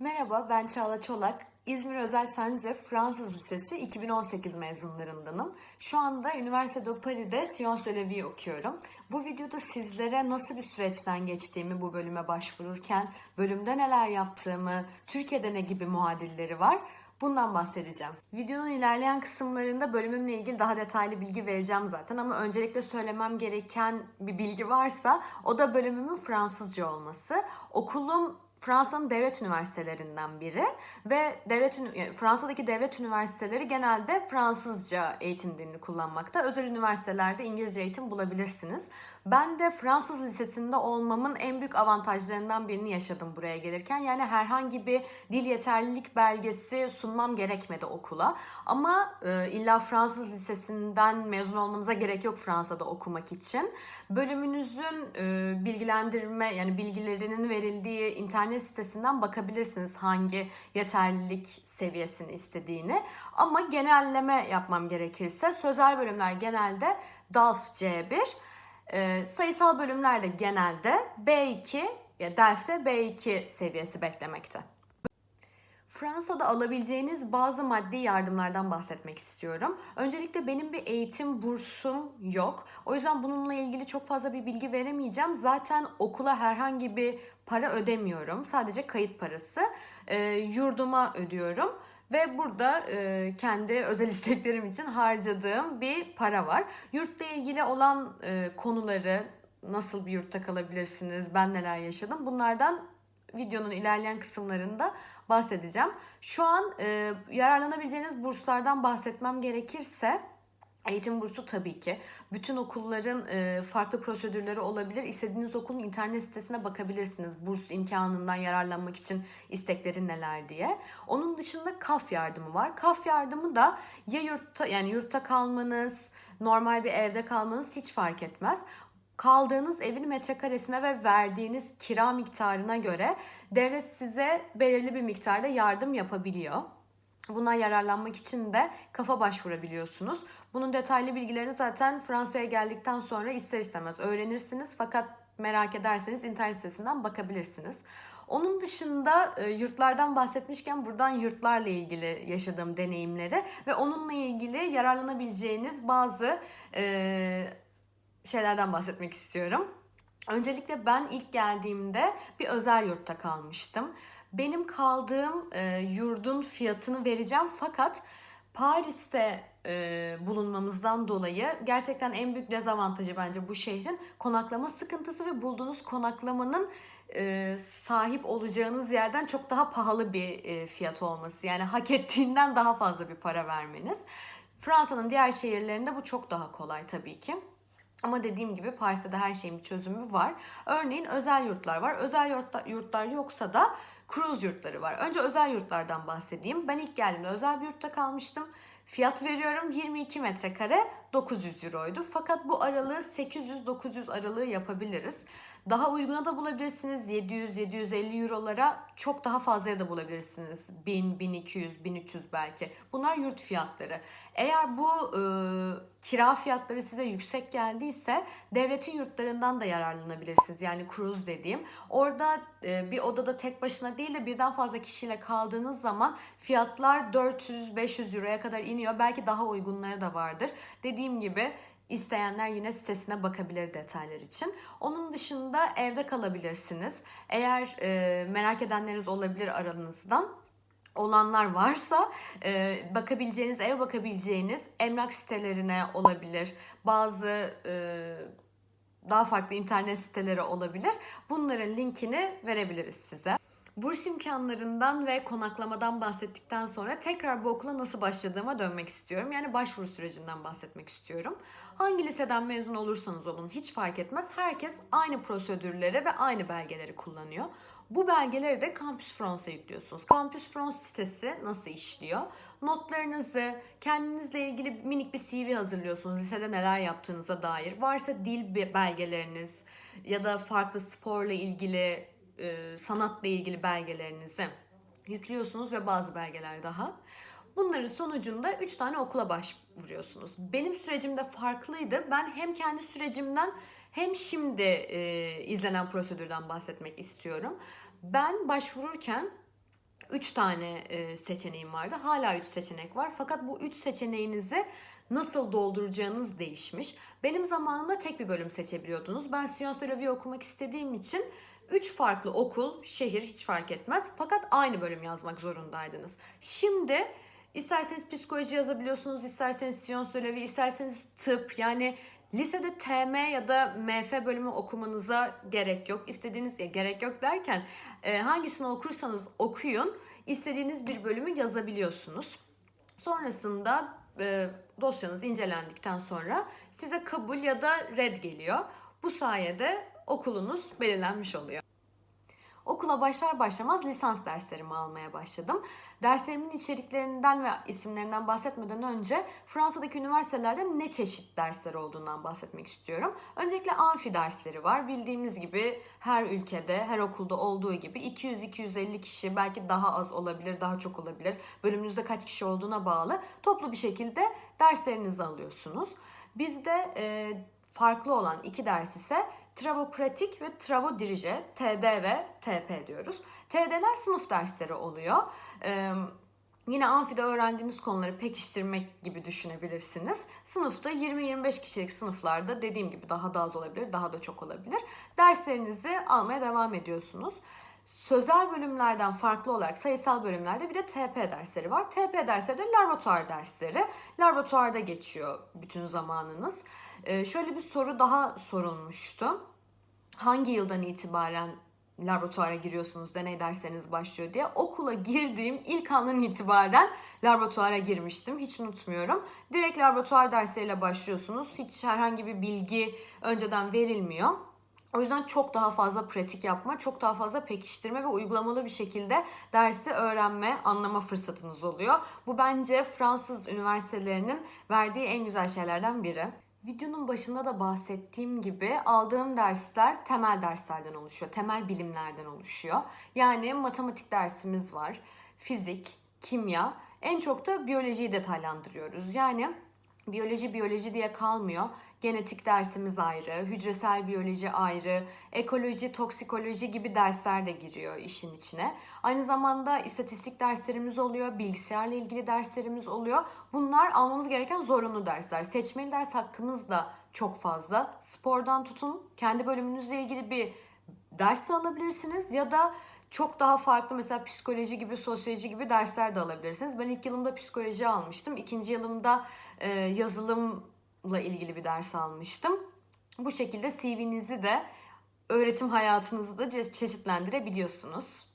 Merhaba, ben Çağla Çolak. İzmir Özel Joseph Fransız Lisesi 2018 mezunlarındanım. Şu anda Üniversite de Paris'de Sciences de la Vie okuyorum. Bu videoda sizlere nasıl bir süreçten geçtiğimi bu bölüme başvururken, bölümde neler yaptığımı, Türkiye'de ne gibi muadilleri var Bundan bahsedeceğim. Videonun ilerleyen kısımlarında bölümümle ilgili daha detaylı bilgi vereceğim zaten ama öncelikle söylemem gereken bir bilgi varsa o da bölümümün Fransızca olması. Okulum Fransa'nın devlet üniversitelerinden biri ve devlet Fransa'daki devlet üniversiteleri genelde Fransızca eğitim dilini kullanmakta. Özel üniversitelerde İngilizce eğitim bulabilirsiniz. Ben de Fransız lisesinde olmamın en büyük avantajlarından birini yaşadım buraya gelirken. Yani herhangi bir dil yeterlilik belgesi sunmam gerekmedi okula. Ama e, illa Fransız lisesinden mezun olmanıza gerek yok Fransa'da okumak için. Bölümünüzün e, bilgilendirme yani bilgilerinin verildiği internet sitesinden bakabilirsiniz hangi yeterlilik seviyesini istediğini. Ama genelleme yapmam gerekirse sözel bölümler genelde DALF C1, e, sayısal bölümler de genelde B2 ya DELF'te B2 seviyesi beklemekte. Fransa'da alabileceğiniz bazı maddi yardımlardan bahsetmek istiyorum. Öncelikle benim bir eğitim bursum yok. O yüzden bununla ilgili çok fazla bir bilgi veremeyeceğim. Zaten okula herhangi bir para ödemiyorum. Sadece kayıt parası. E, yurduma ödüyorum. Ve burada e, kendi özel isteklerim için harcadığım bir para var. Yurtla ilgili olan e, konuları, nasıl bir yurtta kalabilirsiniz, ben neler yaşadım bunlardan videonun ilerleyen kısımlarında bahsedeceğim. Şu an e, yararlanabileceğiniz burslardan bahsetmem gerekirse Eğitim bursu tabii ki. Bütün okulların e, farklı prosedürleri olabilir. İstediğiniz okulun internet sitesine bakabilirsiniz. Burs imkanından yararlanmak için istekleri neler diye. Onun dışında kaf yardımı var. Kaf yardımı da ya yurtta yani yurtta kalmanız, normal bir evde kalmanız hiç fark etmez kaldığınız evin metrekaresine ve verdiğiniz kira miktarına göre devlet size belirli bir miktarda yardım yapabiliyor. Buna yararlanmak için de kafa başvurabiliyorsunuz. Bunun detaylı bilgilerini zaten Fransa'ya geldikten sonra ister istemez öğrenirsiniz. Fakat merak ederseniz internet sitesinden bakabilirsiniz. Onun dışında e, yurtlardan bahsetmişken buradan yurtlarla ilgili yaşadığım deneyimleri ve onunla ilgili yararlanabileceğiniz bazı e, şeylerden bahsetmek istiyorum. Öncelikle ben ilk geldiğimde bir özel yurtta kalmıştım. Benim kaldığım e, yurdun fiyatını vereceğim fakat Paris'te e, bulunmamızdan dolayı gerçekten en büyük dezavantajı bence bu şehrin konaklama sıkıntısı ve bulduğunuz konaklamanın e, sahip olacağınız yerden çok daha pahalı bir e, fiyat olması. Yani hak ettiğinden daha fazla bir para vermeniz. Fransa'nın diğer şehirlerinde bu çok daha kolay tabii ki. Ama dediğim gibi Paris'te de her şeyin bir çözümü var. Örneğin özel yurtlar var. Özel yurtlar, yurtlar yoksa da cruise yurtları var. Önce özel yurtlardan bahsedeyim. Ben ilk geldiğimde özel bir yurtta kalmıştım. Fiyat veriyorum 22 metrekare 900 euroydu. Fakat bu aralığı 800-900 aralığı yapabiliriz. Daha uyguna da bulabilirsiniz. 700-750 eurolara çok daha fazlaya da bulabilirsiniz. 1000, 1200, 1300 belki. Bunlar yurt fiyatları. Eğer bu e, kira fiyatları size yüksek geldiyse devletin yurtlarından da yararlanabilirsiniz. Yani cruise dediğim. Orada e, bir odada tek başına değil de birden fazla kişiyle kaldığınız zaman fiyatlar 400-500 euroya kadar iniyor. Belki daha uygunları da vardır. Dediğim gibi İsteyenler yine sitesine bakabilir detaylar için. Onun dışında evde kalabilirsiniz. Eğer e, merak edenleriniz olabilir aranızdan olanlar varsa e, bakabileceğiniz, ev bakabileceğiniz emlak sitelerine olabilir. Bazı e, daha farklı internet siteleri olabilir. Bunların linkini verebiliriz size. Burs imkanlarından ve konaklamadan bahsettikten sonra tekrar bu okula nasıl başladığıma dönmek istiyorum. Yani başvuru sürecinden bahsetmek istiyorum. Hangi liseden mezun olursanız olun hiç fark etmez. Herkes aynı prosedürleri ve aynı belgeleri kullanıyor. Bu belgeleri de Campus France'a yüklüyorsunuz. Campus France sitesi nasıl işliyor? Notlarınızı, kendinizle ilgili minik bir CV hazırlıyorsunuz. Lisede neler yaptığınıza dair. Varsa dil belgeleriniz ya da farklı sporla ilgili e, sanatla ilgili belgelerinizi yüklüyorsunuz ve bazı belgeler daha. Bunların sonucunda 3 tane okula başvuruyorsunuz. Benim sürecimde farklıydı. Ben hem kendi sürecimden hem şimdi e, izlenen prosedürden bahsetmek istiyorum. Ben başvururken 3 tane e, seçeneğim vardı. Hala 3 seçenek var. Fakat bu 3 seçeneğinizi nasıl dolduracağınız değişmiş. Benim zamanımda tek bir bölüm seçebiliyordunuz. Ben la Vie okumak istediğim için 3 farklı okul, şehir hiç fark etmez. Fakat aynı bölüm yazmak zorundaydınız. Şimdi isterseniz psikoloji yazabiliyorsunuz, isterseniz la Vie, isterseniz tıp yani Lisede TM ya da MF bölümü okumanıza gerek yok. İstediğiniz ya gerek yok derken e, hangisini okursanız okuyun istediğiniz bir bölümü yazabiliyorsunuz. Sonrasında e, dosyanız incelendikten sonra size kabul ya da red geliyor. Bu sayede okulunuz belirlenmiş oluyor. Okula başlar başlamaz lisans derslerimi almaya başladım. Derslerimin içeriklerinden ve isimlerinden bahsetmeden önce Fransa'daki üniversitelerde ne çeşit dersler olduğundan bahsetmek istiyorum. Öncelikle amfi dersleri var. Bildiğimiz gibi her ülkede, her okulda olduğu gibi 200-250 kişi belki daha az olabilir, daha çok olabilir. Bölümünüzde kaç kişi olduğuna bağlı. Toplu bir şekilde derslerinizi alıyorsunuz. Bizde e, farklı olan iki ders ise Travo Pratik ve Travo Dirije, TD ve TP diyoruz. TD'ler sınıf dersleri oluyor. Ee, yine amfide öğrendiğiniz konuları pekiştirmek gibi düşünebilirsiniz. Sınıfta 20-25 kişilik sınıflarda dediğim gibi daha da az olabilir, daha da çok olabilir. Derslerinizi almaya devam ediyorsunuz. Sözel bölümlerden farklı olarak sayısal bölümlerde bir de TP dersleri var. TP dersleri de laboratuvar dersleri. Laboratuvarda geçiyor bütün zamanınız. Ee, şöyle bir soru daha sorulmuştu. Hangi yıldan itibaren laboratuvara giriyorsunuz, deney dersleriniz başlıyor diye. Okula girdiğim ilk andan itibaren laboratuvara girmiştim. Hiç unutmuyorum. Direkt laboratuvar dersleriyle başlıyorsunuz. Hiç herhangi bir bilgi önceden verilmiyor. O yüzden çok daha fazla pratik yapma, çok daha fazla pekiştirme ve uygulamalı bir şekilde dersi öğrenme, anlama fırsatınız oluyor. Bu bence Fransız üniversitelerinin verdiği en güzel şeylerden biri. Videonun başında da bahsettiğim gibi aldığım dersler temel derslerden oluşuyor. Temel bilimlerden oluşuyor. Yani matematik dersimiz var, fizik, kimya, en çok da biyolojiyi detaylandırıyoruz. Yani biyoloji biyoloji diye kalmıyor. Genetik dersimiz ayrı, hücresel biyoloji ayrı, ekoloji, toksikoloji gibi dersler de giriyor işin içine. Aynı zamanda istatistik derslerimiz oluyor, bilgisayarla ilgili derslerimiz oluyor. Bunlar almamız gereken zorunlu dersler. Seçmeli ders hakkımız da çok fazla. Spordan tutun, kendi bölümünüzle ilgili bir ders de alabilirsiniz ya da çok daha farklı mesela psikoloji gibi, sosyoloji gibi dersler de alabilirsiniz. Ben ilk yılımda psikoloji almıştım. İkinci yılımda e, yazılımla ilgili bir ders almıştım. Bu şekilde CV'nizi de öğretim hayatınızı da çe- çeşitlendirebiliyorsunuz.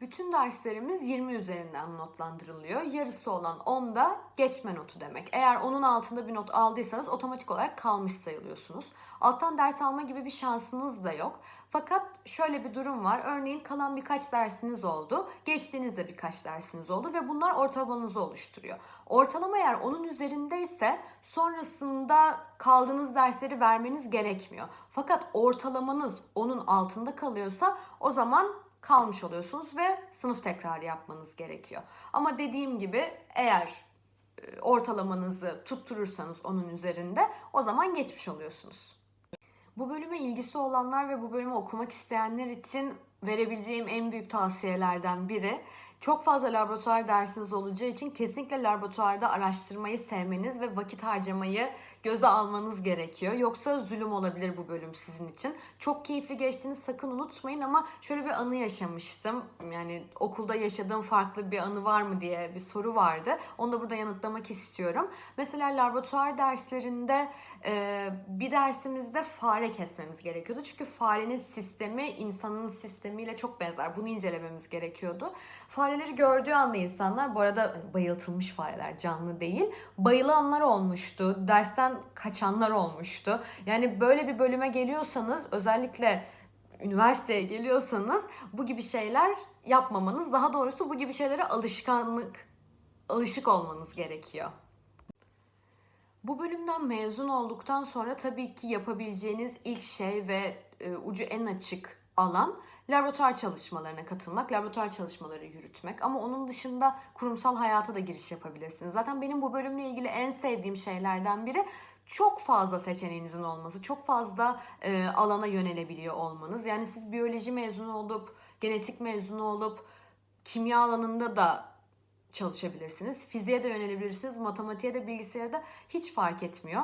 Bütün derslerimiz 20 üzerinden notlandırılıyor. Yarısı olan 10 da geçme notu demek. Eğer onun altında bir not aldıysanız otomatik olarak kalmış sayılıyorsunuz. Alttan ders alma gibi bir şansınız da yok. Fakat şöyle bir durum var. Örneğin kalan birkaç dersiniz oldu. Geçtiğinizde birkaç dersiniz oldu ve bunlar ortalamanızı oluşturuyor. Ortalama eğer onun üzerindeyse sonrasında kaldığınız dersleri vermeniz gerekmiyor. Fakat ortalamanız onun altında kalıyorsa o zaman kalmış oluyorsunuz ve sınıf tekrarı yapmanız gerekiyor. Ama dediğim gibi eğer e, ortalamanızı tutturursanız onun üzerinde o zaman geçmiş oluyorsunuz. Bu bölüme ilgisi olanlar ve bu bölümü okumak isteyenler için verebileceğim en büyük tavsiyelerden biri çok fazla laboratuvar dersiniz olacağı için kesinlikle laboratuvarda araştırmayı sevmeniz ve vakit harcamayı göze almanız gerekiyor. Yoksa zulüm olabilir bu bölüm sizin için. Çok keyifli geçtiğini sakın unutmayın ama şöyle bir anı yaşamıştım. Yani okulda yaşadığım farklı bir anı var mı diye bir soru vardı. Onu da burada yanıtlamak istiyorum. Mesela laboratuvar derslerinde e, bir dersimizde fare kesmemiz gerekiyordu. Çünkü farenin sistemi insanın sistemiyle çok benzer. Bunu incelememiz gerekiyordu. Fareleri gördüğü anda insanlar, bu arada bayıltılmış fareler, canlı değil, bayılanlar olmuştu. Dersten kaçanlar olmuştu. Yani böyle bir bölüme geliyorsanız, özellikle üniversiteye geliyorsanız bu gibi şeyler yapmamanız, daha doğrusu bu gibi şeylere alışkanlık, alışık olmanız gerekiyor. Bu bölümden mezun olduktan sonra tabii ki yapabileceğiniz ilk şey ve e, ucu en açık alan laboratuvar çalışmalarına katılmak, laboratuvar çalışmaları yürütmek. Ama onun dışında kurumsal hayata da giriş yapabilirsiniz. Zaten benim bu bölümle ilgili en sevdiğim şeylerden biri çok fazla seçeneğinizin olması, çok fazla e, alana yönelebiliyor olmanız. Yani siz biyoloji mezunu olup, genetik mezunu olup, kimya alanında da çalışabilirsiniz. Fiziğe de yönelebilirsiniz. Matematiğe de bilgisayara da hiç fark etmiyor.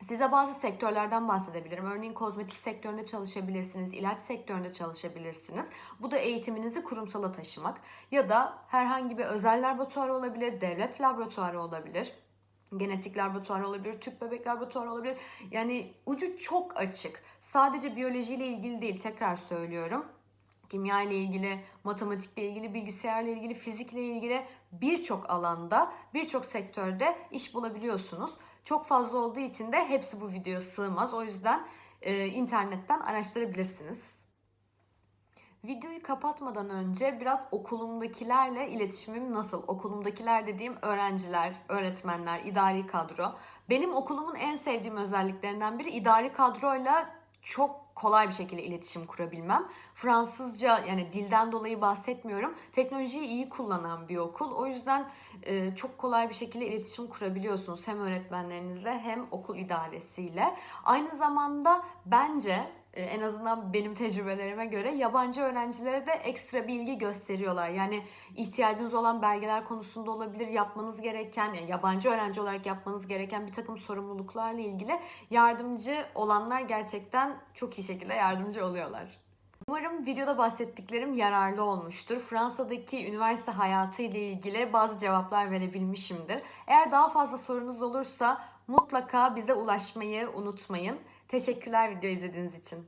Size bazı sektörlerden bahsedebilirim. Örneğin kozmetik sektöründe çalışabilirsiniz, ilaç sektöründe çalışabilirsiniz. Bu da eğitiminizi kurumsala taşımak. Ya da herhangi bir özel laboratuvar olabilir, devlet laboratuvarı olabilir. Genetik laboratuvarı olabilir, tüp bebek laboratuvarı olabilir. Yani ucu çok açık. Sadece biyolojiyle ilgili değil, tekrar söylüyorum kimya ile ilgili, matematikle ilgili, bilgisayarla ilgili, fizikle ilgili birçok alanda, birçok sektörde iş bulabiliyorsunuz. Çok fazla olduğu için de hepsi bu videoya sığmaz. O yüzden e, internetten araştırabilirsiniz. Videoyu kapatmadan önce biraz okulumdakilerle iletişimim nasıl? Okulumdakiler dediğim öğrenciler, öğretmenler, idari kadro. Benim okulumun en sevdiğim özelliklerinden biri idari kadroyla çok kolay bir şekilde iletişim kurabilmem. Fransızca yani dilden dolayı bahsetmiyorum. Teknolojiyi iyi kullanan bir okul. O yüzden e, çok kolay bir şekilde iletişim kurabiliyorsunuz hem öğretmenlerinizle hem okul idaresiyle. Aynı zamanda bence en azından benim tecrübelerime göre yabancı öğrencilere de ekstra bir ilgi gösteriyorlar. Yani ihtiyacınız olan belgeler konusunda olabilir, yapmanız gereken, yani yabancı öğrenci olarak yapmanız gereken bir takım sorumluluklarla ilgili yardımcı olanlar gerçekten çok iyi şekilde yardımcı oluyorlar. Umarım videoda bahsettiklerim yararlı olmuştur. Fransa'daki üniversite hayatı ile ilgili bazı cevaplar verebilmişimdir. Eğer daha fazla sorunuz olursa mutlaka bize ulaşmayı unutmayın. Teşekkürler video izlediğiniz için.